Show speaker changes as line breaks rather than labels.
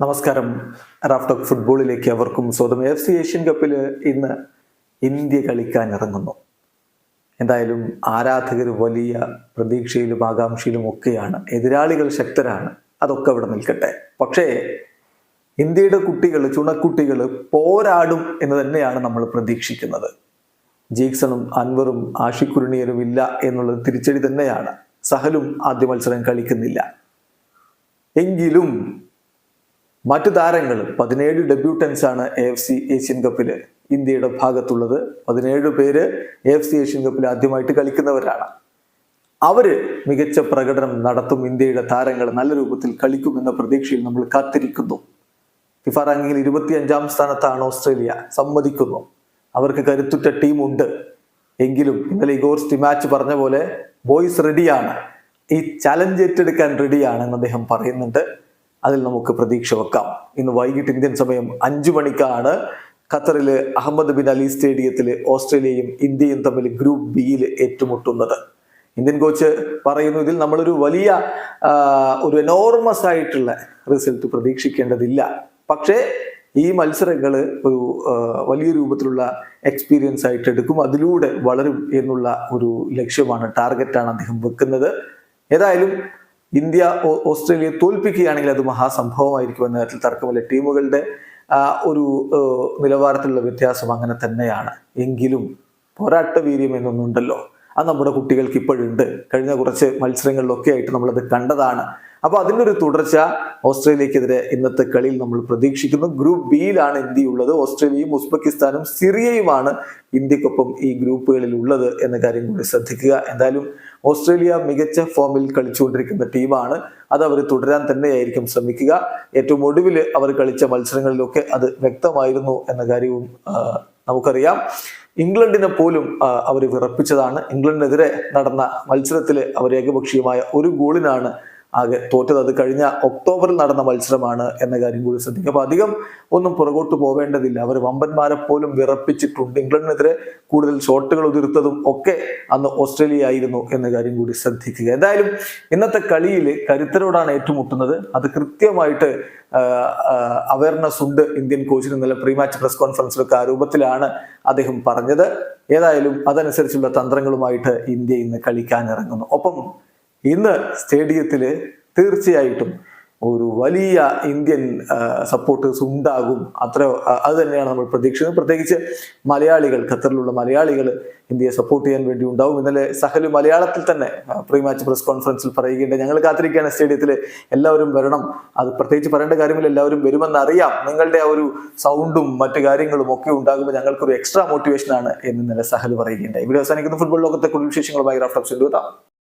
നമസ്കാരം. റാഫ്റ്റോക്ക് ഫുട്ബോളിലേക്ക് അവർക്കും സ്വന്തം എഫ് സി ഏഷ്യൻ കപ്പിൽ ഇന്ന് ഇന്ത്യ കളിക്കാൻ ഇറങ്ങുന്നു എന്തായാലും ആരാധകർ വലിയ പ്രതീക്ഷയിലും ആകാംക്ഷയിലും ഒക്കെയാണ്. എതിരാളികൾ ശക്തരാണ്. അതൊക്കെ അവിടെ നിൽക്കട്ടെ. പക്ഷേ ഇന്ത്യയുടെ കുട്ടികൾ ചുണക്കുട്ടികൾ പോരാടും എന്ന് തന്നെയാണ് നമ്മൾ പ്രതീക്ഷിക്കുന്നത്. ജീക്സണും അൻവറും ആഷിക്കുരുണിയനും ഇല്ല എന്നുള്ളത് തിരിച്ചടി തന്നെയാണ്. സഹലും ആദ്യ മത്സരം കളിക്കുന്നില്ല. എങ്കിലും മറ്റു താരങ്ങൾ പതിനേഴ് ഡെബ്യൂട്ടൻസ് ആണ് എ എഫ് സി ഏഷ്യൻ കപ്പിൽ ഇന്ത്യയുടെ ഭാഗത്തുള്ളത്. പതിനേഴ് പേര് എ എഫ് സി ഏഷ്യൻ കപ്പിൽ ആദ്യമായിട്ട് കളിക്കുന്നവരാണ്. അവർ മികച്ച പ്രകടനം നടത്തും. ഇന്ത്യയുടെ താരങ്ങൾ നല്ല രൂപത്തിൽ കളിക്കുമെന്ന പ്രതീക്ഷയിൽ നമ്മൾ കാത്തിരിക്കുന്നു. ഫിഫ റാങ്കിങ്ങിൽ ഇരുപത്തി അഞ്ചാം സ്ഥാനത്താണ് ഓസ്ട്രേലിയ. സമ്മതിക്കുന്നു. അവർക്ക് കരുത്തുറ്റ ടീമുണ്ട് എങ്കിലും ഇന്നലെ ഇഗോർ സ്റ്റിമാച്ച് പറഞ്ഞ പോലെ ബോയ്സ് റെഡിയാണ് ഈ ചലഞ്ച് ഏറ്റെടുക്കാൻ റെഡിയാണെന്ന് അദ്ദേഹം പറയുന്നുണ്ട്. അതിൽ നമുക്ക് പ്രതീക്ഷ വെക്കാം. ഇന്ന് വൈകിട്ട് ഇന്ത്യൻ സമയം അഞ്ചു മണിക്കാണ്. ഖത്തറിലെ അഹമ്മദ് ബിൻ അലി സ്റ്റേഡിയത്തിൽ ഓസ്ട്രേലിയയും ഇന്ത്യയും തമ്മിൽ ഗ്രൂപ്പ് ബിയിൽ ഏറ്റുമുട്ടുന്നത്. ഇന്ത്യൻ കോച്ച് പറയുന്നു ഇതിൽ നമ്മളൊരു വലിയ ഒരു എനോർമസ് ആയിട്ടുള്ള റിസൾട്ട് പ്രതീക്ഷിക്കേണ്ടതില്ല. പക്ഷേ ഈ മത്സരങ്ങൾ ഒരു വലിയ രൂപത്തിലുള്ള എക്സ്പീരിയൻസ് ആയിട്ട് എടുക്കും. അതിലൂടെ വളരും എന്നുള്ള ഒരു ലക്ഷ്യമാണ് ടാർഗറ്റാണ് അദ്ദേഹം വെക്കുന്നത്. ഏതായാലും ഇന്ത്യ ഓസ്ട്രേലിയയെ തോൽപ്പിക്കുകയാണെങ്കിൽ അത് മഹാസംഭവമായിരിക്കും എന്ന കാര്യത്തിൽ തർക്കമില്ല. ടീമുകളുടെ ഒരു നിലവാരത്തിലുള്ള വ്യത്യാസം അങ്ങനെ തന്നെയാണ്. എങ്കിലും പോരാട്ട വീര്യം എന്നൊന്നുണ്ടല്ലോ. അത് നമ്മുടെ കുട്ടികൾക്ക് ഇപ്പോഴുണ്ട്. കഴിഞ്ഞ കുറച്ച് മത്സരങ്ങളിലൊക്കെ ആയിട്ട് നമ്മളത് കണ്ടതാണ്. അപ്പൊ അതിന്റെ ഒരു തുടർച്ച ഓസ്ട്രേലിയക്കെതിരെ ഇന്നത്തെ കളിയിൽ നമ്മൾ പ്രതീക്ഷിക്കുന്നു. ഗ്രൂപ്പ് ബിയിലാണ് ഇന്ത്യ ഉള്ളത് ഓസ്ട്രേലിയയും ഉസ്ബെക്കിസ്ഥാനും സിറിയയുമാണ് ഇന്ത്യക്കൊപ്പം ഈ ഗ്രൂപ്പുകളിൽ ഉള്ളത് എന്ന കാര്യം കൂടി ശ്രദ്ധിക്കുക. എന്തായാലും ഓസ്ട്രേലിയ മികച്ച ഫോമിൽ കളിച്ചുകൊണ്ടിരിക്കുന്ന ടീമാണ്. അത് അവർ തുടരാൻ തന്നെയായിരിക്കും ശ്രമിക്കുക. ഏറ്റവും ഒടുവിൽ അവർ കളിച്ച മത്സരങ്ങളിലൊക്കെ അത് വ്യക്തമായിരുന്നു എന്ന കാര്യവും നമുക്കറിയാം. ഇംഗ്ലണ്ടിനെ പോലും അവർ വിറപ്പിച്ചതാണ്. ഇംഗ്ലണ്ടിനെതിരെ നടന്ന മത്സരത്തിൽ അവർ ഏകപക്ഷീയമായ ഒരു ഗോളിനാണ് ആകെ തോറ്റത് അത് കഴിഞ്ഞ ഒക്ടോബറിൽ നടന്ന മത്സരമാണ് എന്ന കാര്യം കൂടി ശ്രദ്ധിക്കുക. അപ്പൊ അധികം ഒന്നും പുറകോട്ട് പോവേണ്ടതില്ല. അവർ വമ്പന്മാരെ പോലും വിറപ്പിച്ചിട്ടുണ്ട്. ഇംഗ്ലണ്ടിനെതിരെ കൂടുതൽ ഷോട്ടുകൾ ഉതിർത്തതും ഒക്കെ അന്ന് ഓസ്ട്രേലിയ ആയിരുന്നു എന്ന കാര്യം കൂടി ശ്രദ്ധിക്കുക. എന്തായാലും ഇന്നത്തെ കളിയിൽ കരുത്തരോടാണ് ഏറ്റുമുട്ടുന്നത്. അത് കൃത്യമായിട്ട് അവയർനെസ് ഉണ്ട് ഇന്ത്യൻ കോച്ചിന് ഇന്നലെ പ്രീ മാച്ച് പ്രസ് കോൺഫറൻസിലൊക്കെ ആ രൂപത്തിലാണ് അദ്ദേഹം പറഞ്ഞത്. ഏതായാലും അതനുസരിച്ചുള്ള തന്ത്രങ്ങളുമായിട്ട് ഇന്ത്യ ഇന്ന് കളിക്കാൻ ഇറങ്ങുന്നു ഒപ്പം ഇന്ന് സ്റ്റേഡിയത്തിൽ തീർച്ചയായിട്ടും ഒരു വലിയ ഇന്ത്യൻ സപ്പോർട്ടേഴ്സ് ഉണ്ടാകും. അത്ര അത് തന്നെയാണ് നമ്മൾ പ്രതീക്ഷിക്കുന്നത്. പ്രത്യേകിച്ച് മലയാളികൾ ഖത്തറിലുള്ള മലയാളികൾ ഇന്ത്യയെ സപ്പോർട്ട് ചെയ്യാൻ വേണ്ടി ഉണ്ടാവും. ഇന്നലെ സഹൽ മലയാളത്തിൽ തന്നെ പ്രീ മാച്ച് പ്രസ് കോൺഫറൻസിൽ പറയുകയുണ്ട് ഞങ്ങൾ കാത്തിരിക്കുകയാണ് സ്റ്റേഡിയത്തിൽ എല്ലാവരും വരണം. അത് പ്രത്യേകിച്ച് പറയേണ്ട കാര്യമില്ല. എല്ലാവരും വരുമെന്ന് അറിയാം. നിങ്ങളുടെ ആ ഒരു സൗണ്ടും മറ്റു കാര്യങ്ങളും ഒക്കെ ഉണ്ടാകുമ്പോൾ ഞങ്ങൾക്കൊരു എക്സ്ട്രാ മോട്ടിവേഷൻ ആണ് എന്ന് ഇന്നലെ സഹൽ പറയുകയുണ്ടായി. ഇവിടെ അവസാനിക്കുന്ന. ഫുട്ബോൾ ലോകത്തെ കൂടുതൽ വിശേഷങ്ങളുമായി റാഫ്റ്റർ എത്താം.